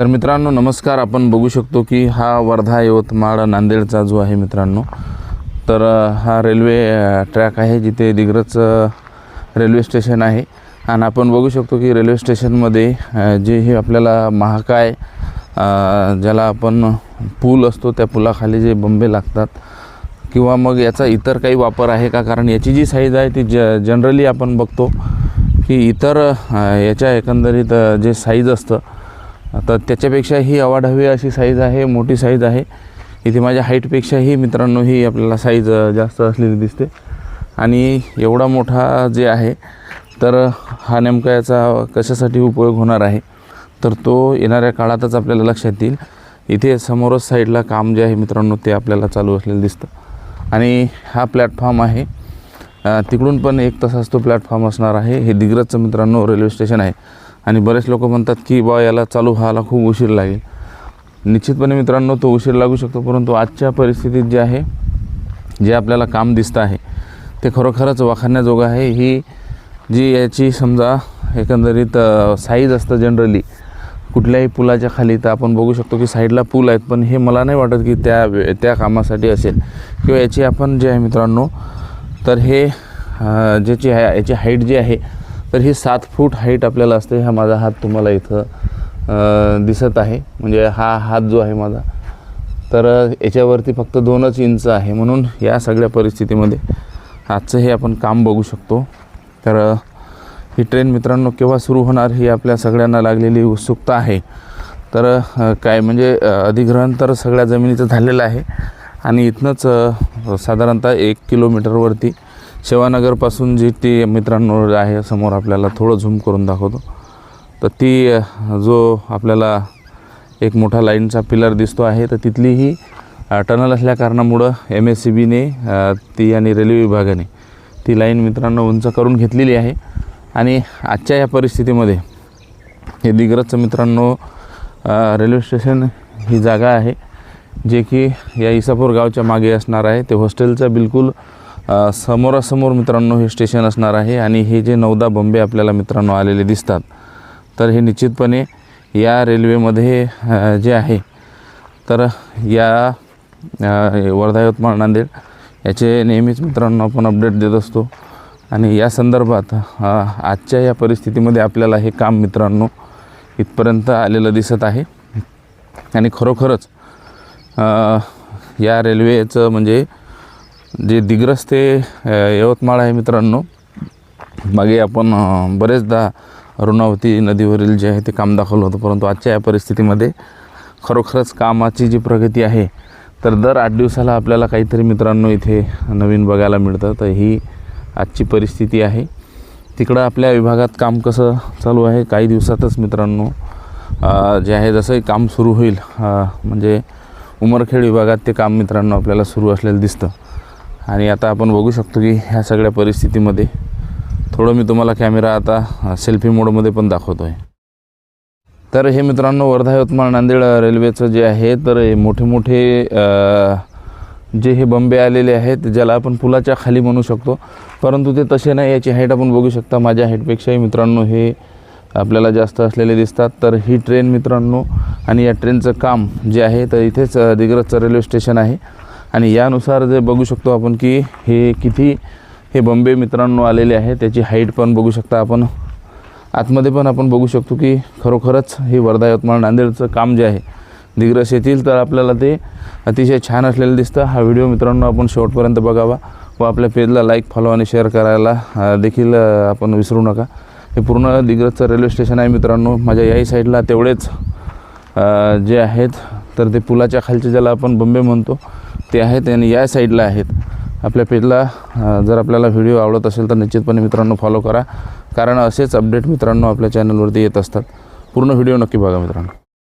तर मित्रांनो नमस्कार. आपण बघू शकतो की हा वर्धा यवतमाळ नांदेडचा जो आहे मित्रांनो तर हा रेल्वे ट्रॅक आहे जिथे दिग्रज रेल्वे स्टेशन आहे. आणि आपण बघू शकतो की रेल्वे स्टेशनमध्ये जे हे आपल्याला महाकाय ज्याला आपण पूल असतो त्या पुलाखाली जे बंबे लागतात किंवा मग याचा इतर काही वापर आहे का? कारण याची जी साईज आहे ती ज जनरली आपण बघतो की इतर याच्या एकंदरीत जे साईज असतं आता त्याच्यापेक्षा ही अवाढ हवी अशी साईज आहे मोठी साईज आहे. इथे माझ्या हाईटपेक्षाही मित्रांनो ही आपल्याला साईज जास्त असलेली दिसते. आणि एवढा मोठा जे आहे तर हा नेमका याचा कशासाठी उपयोग होणार आहे? तर तो येणाऱ्या काळातच आपल्याला लक्षात येईल. इथे समोरच साईडला काम जे आहे मित्रांनो ते आपल्याला चालू असलेलं दिसतं. आणि हा प्लॅटफॉर्म आहे. तिकडून पण एक तसाच तो प्लॅटफॉर्म असणार आहे. हे दिग्रजचं मित्रांनो रेल्वे स्टेशन आहे. आणि बरेच लोक म्हणतात की बा याला चालू व्हायला खूप उशीर लागेल. निश्चितपणे मित्रांनो तो उशीर लागू शकतो परंतु आजच्या परिस्थितीत जे आहे जे आपल्याला काम दिसतं आहे ते खरोखरच वाखाणण्याजोगं आहे. ही जी याची समजा एकंदरीत साईज असतं जनरली कुठल्याही पुलाच्या खाली तर आपण बघू शकतो की साईडला पूल आहेत पण हे मला नाही वाटत की त्या त्या कामासाठी असेल. किंवा याची आपण जे आहे मित्रांनो तर हे ज्याची आहे याची हाईट जी आहे तर ही सात फूट हाईट आपल्याला असते. हा माझा हात तुम्हाला इथं दिसत आहे. म्हणजे हा हात जो आहे माझा. तर याच्यावरती फक्त दोनच इंच आहे. म्हणून या सगळ्या परिस्थितीमध्ये आजचं हे आपण काम बघू शकतो. तर ही ट्रेन मित्रांनो केव्हा सुरू होणार ही आपल्या सगळ्यांना लागलेली उत्सुकता आहे. तर काय म्हणजे अधिग्रहण तर सगळ्या जमिनीचं झालेलं आहे. आणि इथनंच साधारणतः एक किलोमीटरवरती शिवानगरपासून जी ती मित्रांनो आहे समोर आपल्याला थोडं झूम करून दाखवतो. तर ती जो आपल्याला एक मोठा लाईनचा पिलर दिसतो आहे तर तिथली ही टनल असल्या कारणामुळं एम एस सी बीने ती आणि रेल्वे विभागाने ती लाईन मित्रांनो उंच करून घेतलेली आहे. आणि आजच्या या परिस्थितीमध्ये हे दिग्रजचं मित्रांनो रेल्वे स्टेशन ही जागा आहे जे की या इसापूर गावच्या मागे असणार आहे. ते हॉस्टेलचा बिलकुल समोरासमोर मित्रांनो हे स्टेशन असणार आहे आणि हे जे नवदा बंबे आपल्याला मित्रांनो आलेले दिसतात तर हे निश्चितपणे या रेल्वेमध्ये जे आहे तर या वर्धा यवतमाळ नांदेड याचे नेहमीच मित्रांनो आपण अपडेट देत असतो. आणि या संदर्भात आजच्या या परिस्थितीमध्ये आपल्याला हे काम मित्रांनो इथपर्यंत आलेलं दिसत आहे. आणि खरोखरच या रेल्वेचं म्हणजे जे दिग्रस ते यवतमाळ आहे मित्रांनो मागे आपण बरेचदा अरुणावती नदीवरील जे आहे ते काम दाखवलं होतं परंतु आजच्या या परिस्थितीमध्ये खरोखरच कामाची जी प्रगती आहे तर दर आठ दिवसाला आपल्याला काहीतरी मित्रांनो इथे नवीन बघायला मिळतं तर ही आजची परिस्थिती आहे. तिकडं आपल्या विभागात काम कसं चालू आहे काही दिवसातच मित्रांनो जे आहे जसंही काम सुरू होईल म्हणजे उमरखेड विभागात ते काम मित्रांनो आपल्याला सुरू असलेलं दिसतं. आणि आता आपण बघू शकतो की ह्या सगळ्या परिस्थितीमध्ये थोडं मी तुम्हाला कॅमेरा आता सेल्फी मोडमध्ये पण दाखवतो आहे तर हे मित्रांनो वर्धा यवतमाळ नांदेड रेल्वेचं जे आहे तर हे मोठे मोठे जे हे बंबे आलेले आहेत ज्याला आपण पुलाच्या खाली म्हणू शकतो. परंतु ते तसे नाही याची हाईट आपण बघू शकता. माझ्या हाईटपेक्षाही मित्रांनो हे आपल्याला जास्त असलेले दिसतात. तर ही ट्रेन मित्रांनो आणि या ट्रेनचं काम जे आहे तर इथेच दिग्रजचं रेल्वे स्टेशन आहे. आणि यानुसार जे बघू शकतो आपण की हे किती हे बंबे मित्रांनो आलेले आहे त्याची हाईट पण बघू शकता आपण. आतमध्ये पण आपण बघू शकतो की खरोखरच हे वर्धा यवतमाळ नांदेडचं काम जे आहे दिग्रस येतील तर आपल्याला ते अतिशय छान असलेलं दिसतं. हा व्हिडिओ मित्रांनो आपण शेवटपर्यंत बघावा व आपल्या पेजला लाईक फॉलो आणि शेअर करायला देखील आपण विसरू नका. हे पूर्ण दिग्रजचं रेल्वे स्टेशन आहे मित्रांनो. माझ्या याही साईडला तेवढेच जे आहेत तर ते पुलाच्या खालचे ज्याला आपण बंबे म्हणतो ते आहेत आणि या साईडला आहेत. आपल्या पेजला जर आपल्याला व्हिडिओ आवडत असेल तर निश्चितपणे मित्रांनो फॉलो करा. कारण असेच अपडेट मित्रांनो आपल्या चॅनलवरती येत असतात. पूर्ण व्हिडिओ नक्की बघा मित्रांनो.